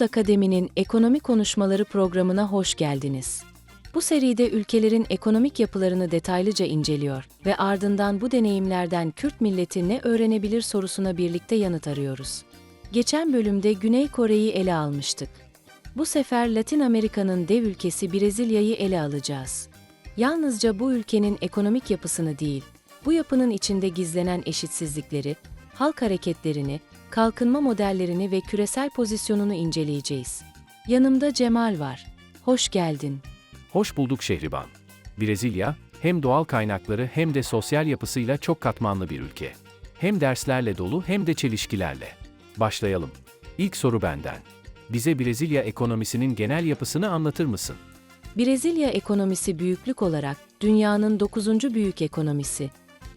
Umut Akademi'nin Ekonomi Konuşmaları programına hoş geldiniz. Bu seride ülkelerin ekonomik yapılarını detaylıca inceliyor ve ardından bu deneyimlerden Kürt milleti ne öğrenebilir sorusuna birlikte yanıt arıyoruz. Geçen bölümde Güney Kore'yi ele almıştık. Bu sefer Latin Amerika'nın dev ülkesi Brezilya'yı ele alacağız. Yalnızca bu ülkenin ekonomik yapısını değil, bu yapının içinde gizlenen eşitsizlikleri, halk hareketlerini, kalkınma modellerini ve küresel pozisyonunu inceleyeceğiz. Yanımda Cemal var. Hoş geldin. Hoş bulduk Şehriban. Brezilya, hem doğal kaynakları hem de sosyal yapısıyla çok katmanlı bir ülke. Hem derslerle dolu hem de çelişkilerle. Başlayalım. İlk soru benden. Bize Brezilya ekonomisinin genel yapısını anlatır mısın? Brezilya ekonomisi büyüklük olarak dünyanın 9. büyük ekonomisi.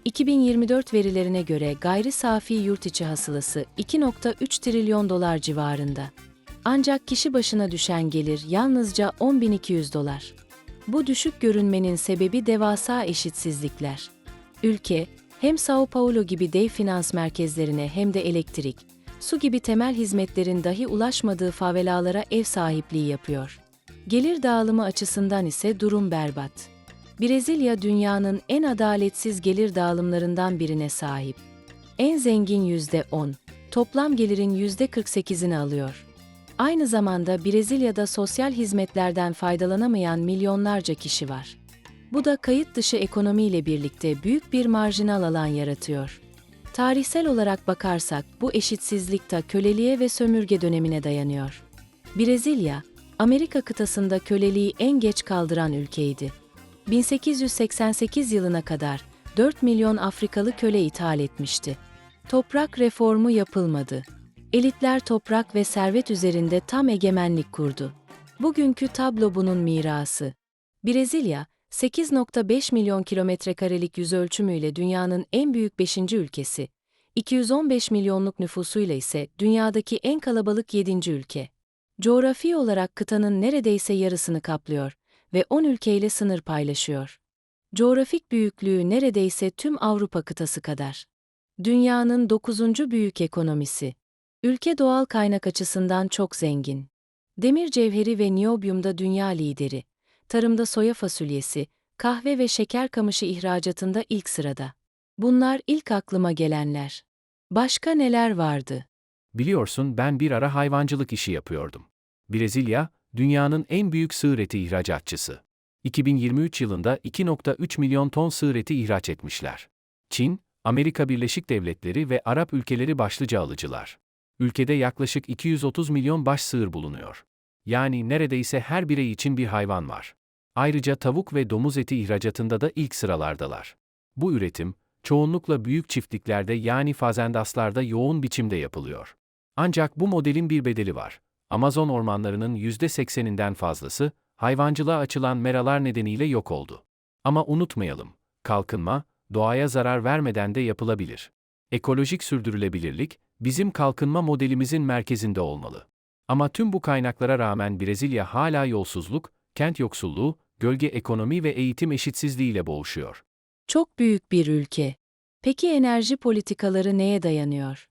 2024 verilerine göre gayri safi yurt içi hasılası 2.3 trilyon dolar civarında. Ancak kişi başına düşen gelir yalnızca 10.200 dolar. Bu düşük görünmenin sebebi devasa eşitsizlikler. Ülke, hem Sao Paulo gibi dev finans merkezlerine hem de elektrik, su gibi temel hizmetlerin dahi ulaşmadığı favelalara ev sahipliği yapıyor. Gelir dağılımı açısından ise durum berbat. Brezilya dünyanın en adaletsiz gelir dağılımlarından birine sahip. En zengin %10, toplam gelirin %48'ini alıyor. Aynı zamanda Brezilya'da sosyal hizmetlerden faydalanamayan milyonlarca kişi var. Bu da kayıt dışı ekonomiyle birlikte büyük bir marjinal alan yaratıyor. Tarihsel olarak bakarsak bu eşitsizlik de köleliğe ve sömürge dönemine dayanıyor. Brezilya, Amerika kıtasında köleliği en geç kaldıran ülkeydi. 1888 yılına kadar 4 milyon Afrikalı köle ithal etmişti. Toprak reformu yapılmadı. Elitler toprak ve servet üzerinde tam egemenlik kurdu. Bugünkü tablo bunun mirası. Brezilya, 8.5 milyon kilometre karelik yüzölçümüyle dünyanın en büyük 5. ülkesi. 215 milyonluk nüfusuyla ise dünyadaki en kalabalık 7. ülke. Coğrafi olarak kıtanın neredeyse yarısını kaplıyor ve 10 ülkeyle sınır paylaşıyor. Coğrafik büyüklüğü neredeyse tüm Avrupa kıtası kadar. Dünyanın 9. büyük ekonomisi. Ülke doğal kaynak açısından çok zengin. Demir cevheri ve niyobyumda dünya lideri. Tarımda soya fasulyesi, kahve ve şeker kamışı ihracatında ilk sırada. Bunlar ilk aklıma gelenler. Başka neler vardı? Biliyorsun ben bir ara hayvancılık işi yapıyordum. Brezilya, dünyanın en büyük sığır eti ihracatçısı. 2023 yılında 2.3 milyon ton sığır eti ihraç etmişler. Çin, Amerika Birleşik Devletleri ve Arap ülkeleri başlıca alıcılar. Ülkede yaklaşık 230 milyon baş sığır bulunuyor. Yani neredeyse her birey için bir hayvan var. Ayrıca tavuk ve domuz eti ihracatında da ilk sıralardalar. Bu üretim, çoğunlukla büyük çiftliklerde yani fazendaslarda yoğun biçimde yapılıyor. Ancak bu modelin bir bedeli var. Amazon ormanlarının %80'inden fazlası, hayvancılığa açılan meralar nedeniyle yok oldu. Ama unutmayalım, kalkınma, doğaya zarar vermeden de yapılabilir. Ekolojik sürdürülebilirlik, bizim kalkınma modelimizin merkezinde olmalı. Ama tüm bu kaynaklara rağmen Brezilya hala yolsuzluk, kent yoksulluğu, gölge ekonomi ve eğitim eşitsizliğiyle boğuşuyor. Çok büyük bir ülke. Peki enerji politikaları neye dayanıyor?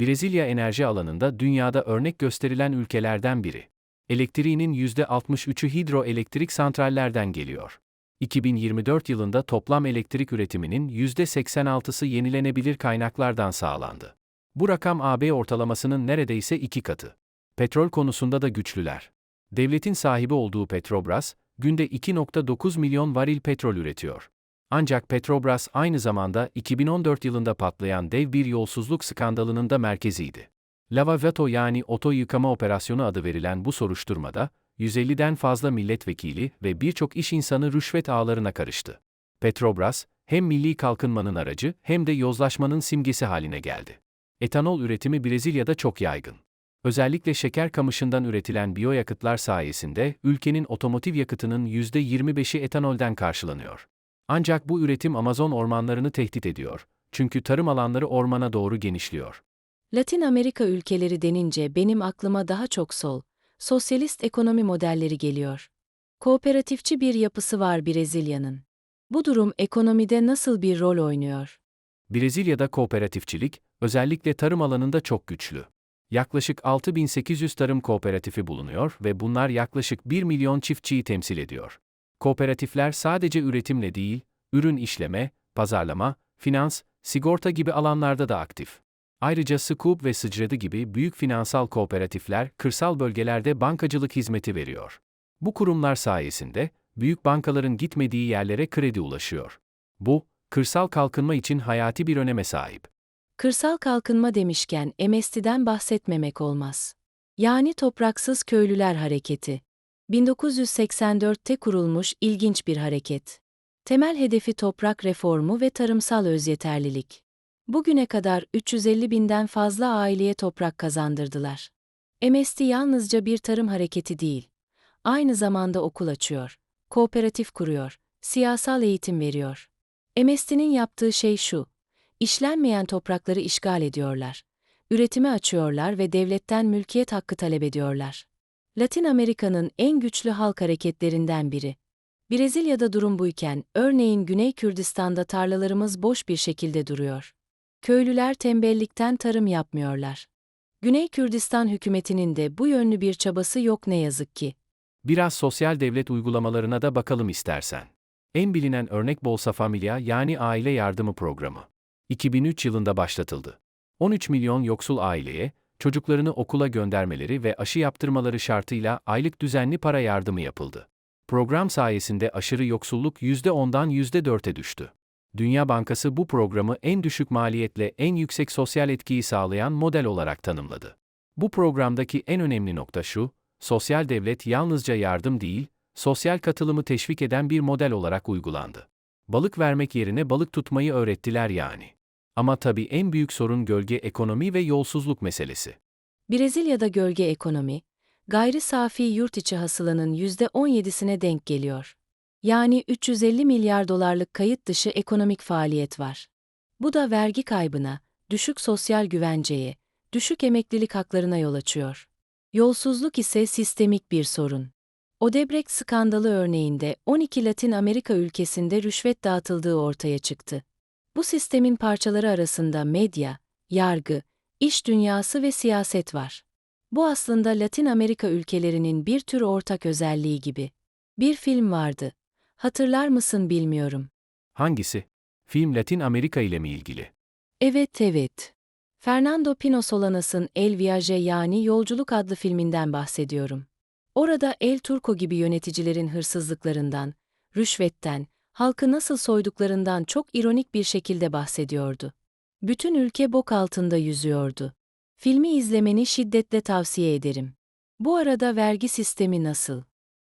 Brezilya enerji alanında dünyada örnek gösterilen ülkelerden biri. Elektriğinin %63'ü hidroelektrik santrallerden geliyor. 2024 yılında toplam elektrik üretiminin %86'sı yenilenebilir kaynaklardan sağlandı. Bu rakam AB ortalamasının neredeyse iki katı. Petrol konusunda da güçlüler. Devletin sahibi olduğu Petrobras, günde 2.9 milyon varil petrol üretiyor. Ancak Petrobras aynı zamanda 2014 yılında patlayan dev bir yolsuzluk skandalının da merkeziydi. Lava Jato yani oto yıkama operasyonu adı verilen bu soruşturmada, 150'den fazla milletvekili ve birçok iş insanı rüşvet ağlarına karıştı. Petrobras, hem milli kalkınmanın aracı hem de yozlaşmanın simgesi haline geldi. Etanol üretimi Brezilya'da çok yaygın. Özellikle şeker kamışından üretilen biyoyakıtlar sayesinde ülkenin otomotiv yakıtının %25'i etanolden karşılanıyor. Ancak bu üretim Amazon ormanlarını tehdit ediyor. Çünkü tarım alanları ormana doğru genişliyor. Latin Amerika ülkeleri denince benim aklıma daha çok sol, sosyalist ekonomi modelleri geliyor. Kooperatifçi bir yapısı var Brezilya'nın. Bu durum ekonomide nasıl bir rol oynuyor? Brezilya'da kooperatifçilik, özellikle tarım alanında çok güçlü. Yaklaşık 6800 tarım kooperatifi bulunuyor ve bunlar yaklaşık 1 milyon çiftçiyi temsil ediyor. Kooperatifler sadece üretimle değil, ürün işleme, pazarlama, finans, sigorta gibi alanlarda da aktif. Ayrıca Scoop ve Sıcradı gibi büyük finansal kooperatifler kırsal bölgelerde bankacılık hizmeti veriyor. Bu kurumlar sayesinde büyük bankaların gitmediği yerlere kredi ulaşıyor. Bu, kırsal kalkınma için hayati bir öneme sahip. Kırsal kalkınma demişken MST'den bahsetmemek olmaz. Yani Topraksız Köylüler Hareketi. 1984'te kurulmuş ilginç bir hareket. Temel hedefi toprak reformu ve tarımsal özyeterlilik. Bugüne kadar 350 binden fazla aileye toprak kazandırdılar. MST yalnızca bir tarım hareketi değil. Aynı zamanda okul açıyor, kooperatif kuruyor, siyasal eğitim veriyor. MST'nin yaptığı şey şu, işlenmeyen toprakları işgal ediyorlar. Üretimi açıyorlar ve devletten mülkiyet hakkı talep ediyorlar. Latin Amerika'nın en güçlü halk hareketlerinden biri. Brezilya'da durum buyken, örneğin Güney Kürdistan'da tarlalarımız boş bir şekilde duruyor. Köylüler tembellikten tarım yapmıyorlar. Güney Kürdistan hükümetinin de bu yönlü bir çabası yok ne yazık ki. Biraz sosyal devlet uygulamalarına da bakalım istersen. En bilinen örnek Bolsa Familia yani aile yardımı programı. 2003 yılında başlatıldı. 13 milyon yoksul aileye, çocuklarını okula göndermeleri ve aşı yaptırmaları şartıyla aylık düzenli para yardımı yapıldı. Program sayesinde aşırı yoksulluk %10'dan %4'e düştü. Dünya Bankası bu programı en düşük maliyetle en yüksek sosyal etkiyi sağlayan model olarak tanımladı. Bu programdaki en önemli nokta şu, sosyal devlet yalnızca yardım değil, sosyal katılımı teşvik eden bir model olarak uygulandı. Balık vermek yerine balık tutmayı öğrettiler yani. Ama tabii en büyük sorun gölge ekonomi ve yolsuzluk meselesi. Brezilya'da gölge ekonomi, gayri safi yurt içi hasılanın %17'sine denk geliyor. Yani 350 milyar dolarlık kayıt dışı ekonomik faaliyet var. Bu da vergi kaybına, düşük sosyal güvenceye, düşük emeklilik haklarına yol açıyor. Yolsuzluk ise sistemik bir sorun. Odebrecht skandalı örneğinde 12 Latin Amerika ülkesinde rüşvet dağıtıldığı ortaya çıktı. Bu sistemin parçaları arasında medya, yargı, iş dünyası ve siyaset var. Bu aslında Latin Amerika ülkelerinin bir tür ortak özelliği gibi. Bir film vardı. Hatırlar mısın bilmiyorum. Hangisi? Film Latin Amerika ile mi ilgili? Evet evet. Fernando Pino Solanas'ın El Viaje yani Yolculuk adlı filminden bahsediyorum. Orada El Turco gibi yöneticilerin hırsızlıklarından, rüşvetten, halkı nasıl soyduklarından çok ironik bir şekilde bahsediyordu. Bütün ülke bok altında yüzüyordu. Filmi izlemeni şiddetle tavsiye ederim. Bu arada vergi sistemi nasıl?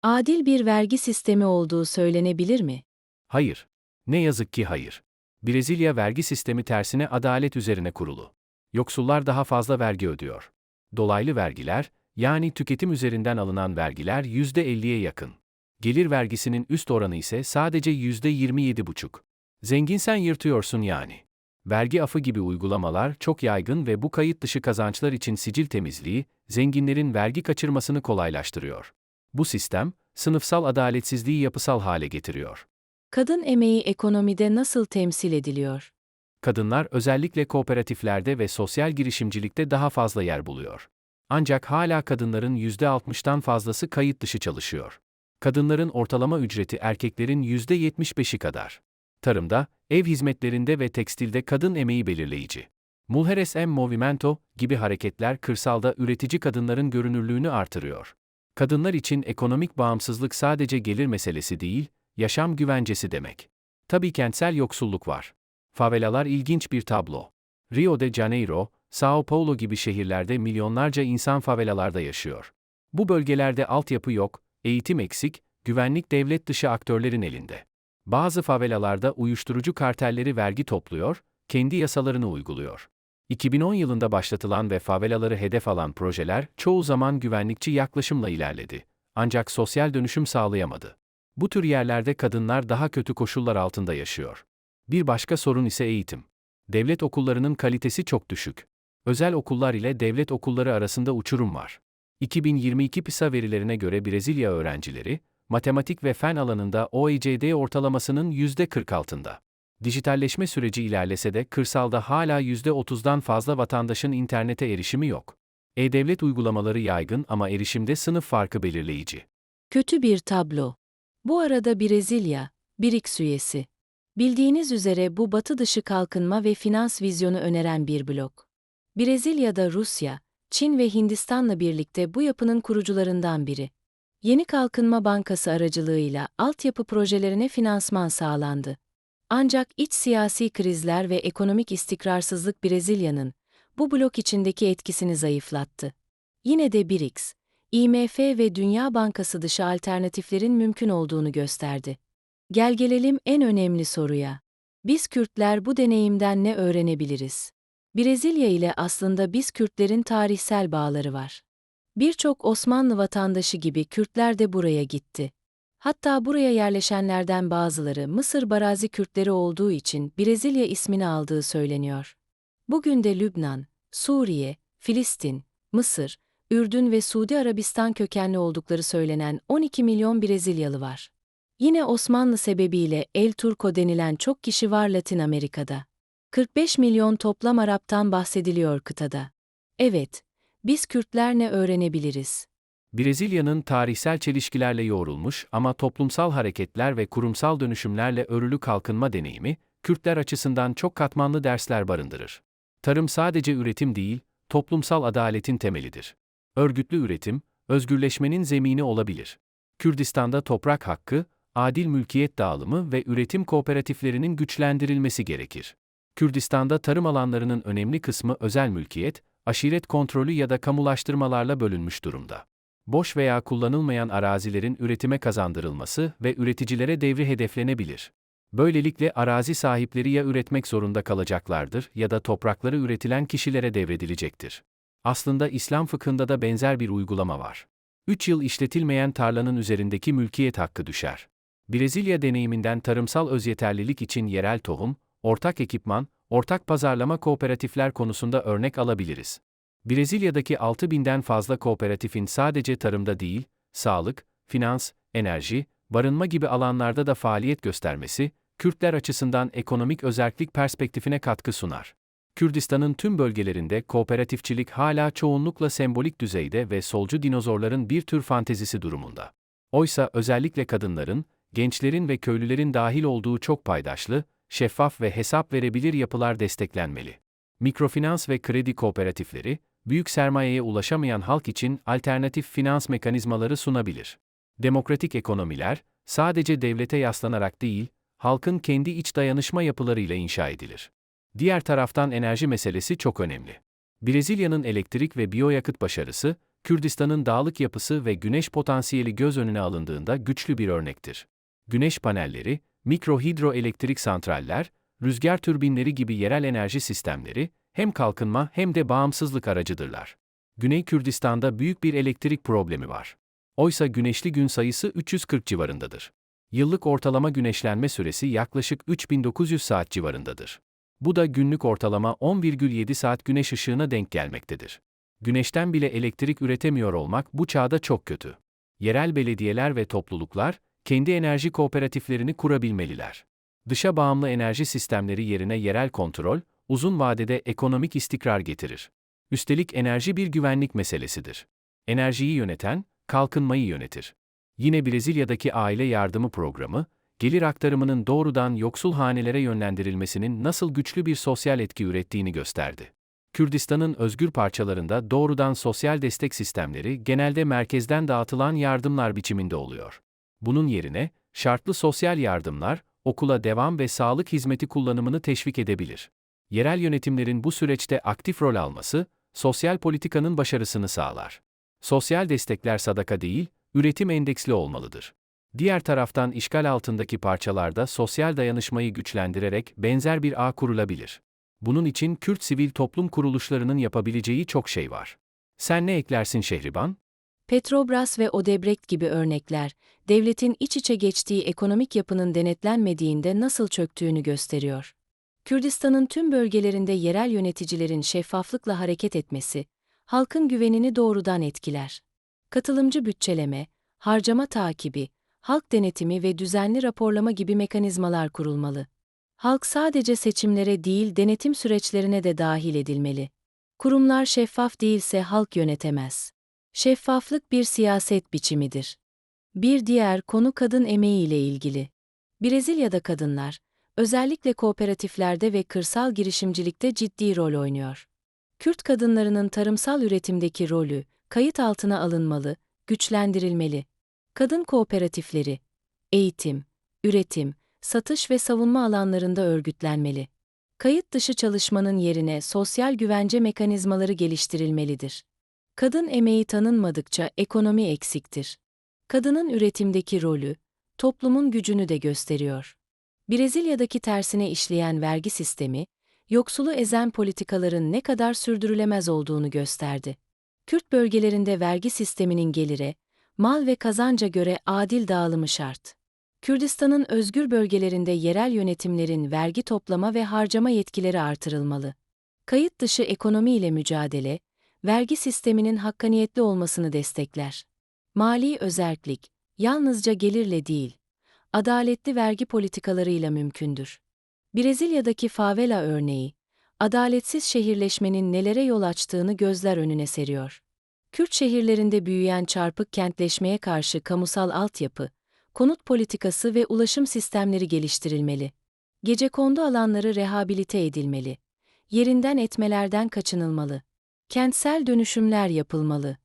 Adil bir vergi sistemi olduğu söylenebilir mi? Hayır. Ne yazık ki hayır. Brezilya vergi sistemi tersine adalet üzerine kurulu. Yoksullar daha fazla vergi ödüyor. Dolaylı vergiler, yani tüketim üzerinden alınan vergiler %50'ye yakın. Gelir vergisinin üst oranı ise sadece %27,5. Zenginsen yırtıyorsun yani. Vergi afı gibi uygulamalar çok yaygın ve bu kayıt dışı kazançlar için sicil temizliği, zenginlerin vergi kaçırmasını kolaylaştırıyor. Bu sistem, sınıfsal adaletsizliği yapısal hale getiriyor. Kadın emeği ekonomide nasıl temsil ediliyor? Kadınlar özellikle kooperatiflerde ve sosyal girişimcilikte daha fazla yer buluyor. Ancak hala kadınların %60'tan fazlası kayıt dışı çalışıyor. Kadınların ortalama ücreti erkeklerin %75'i kadar. Tarımda, ev hizmetlerinde ve tekstilde kadın emeği belirleyici. Mulheres M Movimento gibi hareketler kırsalda üretici kadınların görünürlüğünü artırıyor. Kadınlar için ekonomik bağımsızlık sadece gelir meselesi değil, yaşam güvencesi demek. Tabii kentsel yoksulluk var. Favelalar ilginç bir tablo. Rio de Janeiro, Sao Paulo gibi şehirlerde milyonlarca insan favelalarda yaşıyor. Bu bölgelerde altyapı yok, eğitim eksik, güvenlik devlet dışı aktörlerin elinde. Bazı favelalarda uyuşturucu kartelleri vergi topluyor, kendi yasalarını uyguluyor. 2010 yılında başlatılan ve favelaları hedef alan projeler çoğu zaman güvenlikçi yaklaşımla ilerledi. Ancak sosyal dönüşüm sağlayamadı. Bu tür yerlerde kadınlar daha kötü koşullar altında yaşıyor. Bir başka sorun ise eğitim. Devlet okullarının kalitesi çok düşük. Özel okullar ile devlet okulları arasında uçurum var. 2022 PISA verilerine göre Brezilya öğrencileri, matematik ve fen alanında OECD ortalamasının %40 altında. Dijitalleşme süreci ilerlese de kırsalda hala %30'dan fazla vatandaşın internete erişimi yok. E-devlet uygulamaları yaygın ama erişimde sınıf farkı belirleyici. Kötü bir tablo. Bu arada Brezilya, BRICS üyesi. Bildiğiniz üzere bu batı dışı kalkınma ve finans vizyonu öneren bir blok. Brezilya'da Rusya, Çin ve Hindistan'la birlikte bu yapının kurucularından biri. Yeni Kalkınma Bankası aracılığıyla altyapı projelerine finansman sağlandı. Ancak iç siyasi krizler ve ekonomik istikrarsızlık Brezilya'nın bu blok içindeki etkisini zayıflattı. Yine de BRICS, IMF ve Dünya Bankası dışı alternatiflerin mümkün olduğunu gösterdi. Gel gelelim en önemli soruya. Biz Kürtler bu deneyimden ne öğrenebiliriz? Brezilya ile aslında biz Kürtlerin tarihsel bağları var. Birçok Osmanlı vatandaşı gibi Kürtler de buraya gitti. Hatta buraya yerleşenlerden bazıları Mısır Barazi Kürtleri olduğu için Brezilya ismini aldığı söyleniyor. Bugün de Lübnan, Suriye, Filistin, Mısır, Ürdün ve Suudi Arabistan kökenli oldukları söylenen 12 milyon Brezilyalı var. Yine Osmanlı sebebiyle El Turco denilen çok kişi var Latin Amerika'da. 45 milyon toplam Arap'tan bahsediliyor kıtada. Evet, biz Kürtler ne öğrenebiliriz? Brezilya'nın tarihsel çelişkilerle yoğrulmuş ama toplumsal hareketler ve kurumsal dönüşümlerle örülü kalkınma deneyimi, Kürtler açısından çok katmanlı dersler barındırır. Tarım sadece üretim değil, toplumsal adaletin temelidir. Örgütlü üretim, özgürleşmenin zemini olabilir. Kürdistan'da toprak hakkı, adil mülkiyet dağılımı ve üretim kooperatiflerinin güçlendirilmesi gerekir. Kürdistan'da tarım alanlarının önemli kısmı özel mülkiyet, aşiret kontrolü ya da kamulaştırmalarla bölünmüş durumda. Boş veya kullanılmayan arazilerin üretime kazandırılması ve üreticilere devri hedeflenebilir. Böylelikle arazi sahipleri ya üretmek zorunda kalacaklardır ya da toprakları üretilen kişilere devredilecektir. Aslında İslam fıkhında da benzer bir uygulama var. 3 yıl işletilmeyen tarlanın üzerindeki mülkiyet hakkı düşer. Brezilya deneyiminden tarımsal özyeterlilik için yerel tohum, ortak ekipman, ortak pazarlama kooperatifler konusunda örnek alabiliriz. Brezilya'daki 6000'den fazla kooperatifin sadece tarımda değil, sağlık, finans, enerji, barınma gibi alanlarda da faaliyet göstermesi, Kürtler açısından ekonomik özerklik perspektifine katkı sunar. Kürdistan'ın tüm bölgelerinde kooperatifçilik hala çoğunlukla sembolik düzeyde ve solcu dinozorların bir tür fantezisi durumunda. Oysa özellikle kadınların, gençlerin ve köylülerin dahil olduğu çok paydaşlı, şeffaf ve hesap verebilir yapılar desteklenmeli. Mikrofinans ve kredi kooperatifleri, büyük sermayeye ulaşamayan halk için alternatif finans mekanizmaları sunabilir. Demokratik ekonomiler, sadece devlete yaslanarak değil, halkın kendi iç dayanışma yapılarıyla inşa edilir. Diğer taraftan enerji meselesi çok önemli. Brezilya'nın elektrik ve biyoyakıt başarısı, Kürdistan'ın dağlık yapısı ve güneş potansiyeli göz önüne alındığında güçlü bir örnektir. Güneş panelleri, mikro hidroelektrik santraller, rüzgar türbinleri gibi yerel enerji sistemleri, hem kalkınma hem de bağımsızlık aracıdırlar. Güney Kürdistan'da büyük bir elektrik problemi var. Oysa güneşli gün sayısı 340 civarındadır. Yıllık ortalama güneşlenme süresi yaklaşık 3900 saat civarındadır. Bu da günlük ortalama 10,7 saat güneş ışığına denk gelmektedir. Güneşten bile elektrik üretemiyor olmak bu çağda çok kötü. Yerel belediyeler ve topluluklar kendi enerji kooperatiflerini kurabilmeliler. Dışa bağımlı enerji sistemleri yerine yerel kontrol, uzun vadede ekonomik istikrar getirir. Üstelik enerji bir güvenlik meselesidir. Enerjiyi yöneten, kalkınmayı yönetir. Yine Brezilya'daki aile yardımı programı, gelir aktarımının doğrudan yoksul hanelere yönlendirilmesinin nasıl güçlü bir sosyal etki ürettiğini gösterdi. Kürdistan'ın özgür parçalarında doğrudan sosyal destek sistemleri genelde merkezden dağıtılan yardımlar biçiminde oluyor. Bunun yerine, şartlı sosyal yardımlar, okula devam ve sağlık hizmeti kullanımını teşvik edebilir. Yerel yönetimlerin bu süreçte aktif rol alması, sosyal politikanın başarısını sağlar. Sosyal destekler sadaka değil, üretim endeksli olmalıdır. Diğer taraftan işgal altındaki parçalarda sosyal dayanışmayı güçlendirerek benzer bir ağ kurulabilir. Bunun için Kürt sivil toplum kuruluşlarının yapabileceği çok şey var. Sen ne eklersin Şehriban? Petrobras ve Odebrecht gibi örnekler, devletin iç içe geçtiği ekonomik yapının denetlenmediğinde nasıl çöktüğünü gösteriyor. Kürdistan'ın tüm bölgelerinde yerel yöneticilerin şeffaflıkla hareket etmesi, halkın güvenini doğrudan etkiler. Katılımcı bütçeleme, harcama takibi, halk denetimi ve düzenli raporlama gibi mekanizmalar kurulmalı. Halk sadece seçimlere değil denetim süreçlerine de dahil edilmeli. Kurumlar şeffaf değilse halk yönetemez. Şeffaflık bir siyaset biçimidir. Bir diğer konu kadın emeği ile ilgili. Brezilya'da kadınlar, özellikle kooperatiflerde ve kırsal girişimcilikte ciddi rol oynuyor. Kürt kadınlarının tarımsal üretimdeki rolü kayıt altına alınmalı, güçlendirilmeli. Kadın kooperatifleri, eğitim, üretim, satış ve savunma alanlarında örgütlenmeli. Kayıt dışı çalışmanın yerine sosyal güvence mekanizmaları geliştirilmelidir. Kadın emeği tanınmadıkça ekonomi eksiktir. Kadının üretimdeki rolü, toplumun gücünü de gösteriyor. Brezilya'daki tersine işleyen vergi sistemi, yoksulu ezen politikaların ne kadar sürdürülemez olduğunu gösterdi. Kürt bölgelerinde vergi sisteminin gelire, mal ve kazanca göre adil dağılımı şart. Kürdistan'ın özgür bölgelerinde yerel yönetimlerin vergi toplama ve harcama yetkileri artırılmalı. Kayıt dışı ekonomi ile mücadele, vergi sisteminin hakkaniyetli olmasını destekler. Mali özerklik, yalnızca gelirle değil, adaletli vergi politikalarıyla mümkündür. Brezilya'daki favela örneği, adaletsiz şehirleşmenin nelere yol açtığını gözler önüne seriyor. Kürt şehirlerinde büyüyen çarpık kentleşmeye karşı kamusal altyapı, konut politikası ve ulaşım sistemleri geliştirilmeli. Gecekondu alanları rehabilite edilmeli. Yerinden etmelerden kaçınılmalı. Kentsel dönüşümler yapılmalı.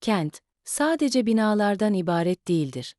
Kent, sadece binalardan ibaret değildir.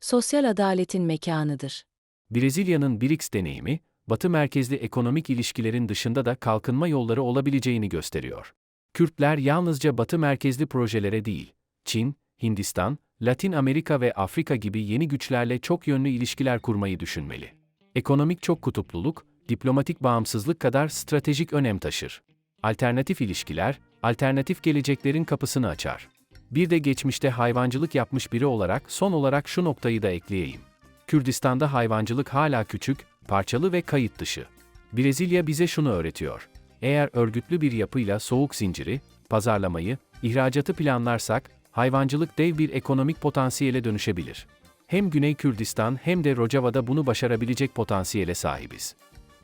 Sosyal adaletin mekanıdır. Brezilya'nın BRICS deneyimi, Batı merkezli ekonomik ilişkilerin dışında da kalkınma yolları olabileceğini gösteriyor. Kürtler yalnızca Batı merkezli projelere değil, Çin, Hindistan, Latin Amerika ve Afrika gibi yeni güçlerle çok yönlü ilişkiler kurmayı düşünmeli. Ekonomik çok kutupluluk, diplomatik bağımsızlık kadar stratejik önem taşır. Alternatif ilişkiler, alternatif geleceklerin kapısını açar. Bir de geçmişte hayvancılık yapmış biri olarak son olarak şu noktayı da ekleyeyim. Kürdistan'da hayvancılık hala küçük, parçalı ve kayıt dışı. Brezilya bize şunu öğretiyor. Eğer örgütlü bir yapıyla soğuk zinciri, pazarlamayı, ihracatı planlarsak, hayvancılık dev bir ekonomik potansiyele dönüşebilir. Hem Güney Kürdistan hem de Rojava'da bunu başarabilecek potansiyele sahibiz.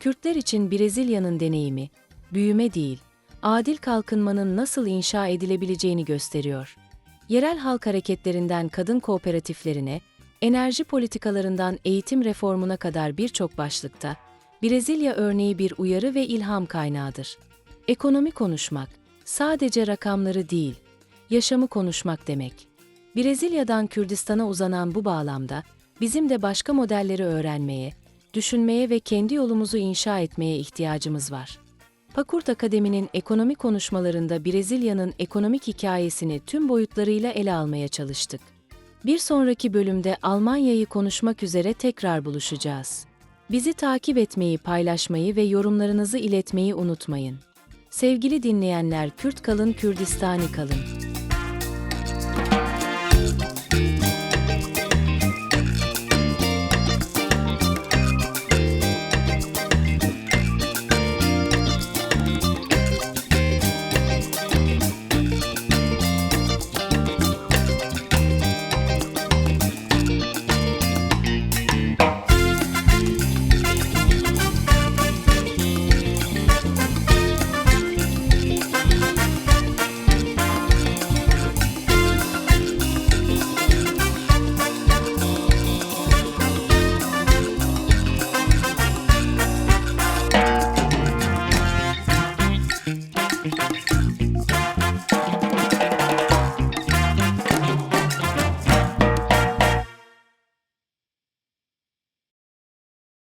Kürtler için Brezilya'nın deneyimi, büyüme değil, adil kalkınmanın nasıl inşa edilebileceğini gösteriyor. Yerel halk hareketlerinden kadın kooperatiflerine, enerji politikalarından eğitim reformuna kadar birçok başlıkta, Brezilya örneği bir uyarı ve ilham kaynağıdır. Ekonomi konuşmak, sadece rakamları değil, yaşamı konuşmak demek. Brezilya'dan Kürdistan'a uzanan bu bağlamda, bizim de başka modelleri öğrenmeye, düşünmeye ve kendi yolumuzu inşa etmeye ihtiyacımız var. Pakurt Akademi'nin ekonomi konuşmalarında Brezilya'nın ekonomik hikayesini tüm boyutlarıyla ele almaya çalıştık. Bir sonraki bölümde Almanya'yı konuşmak üzere tekrar buluşacağız. Bizi takip etmeyi, paylaşmayı ve yorumlarınızı iletmeyi unutmayın. Sevgili dinleyenler, Kürt kalın, Kürdistani kalın.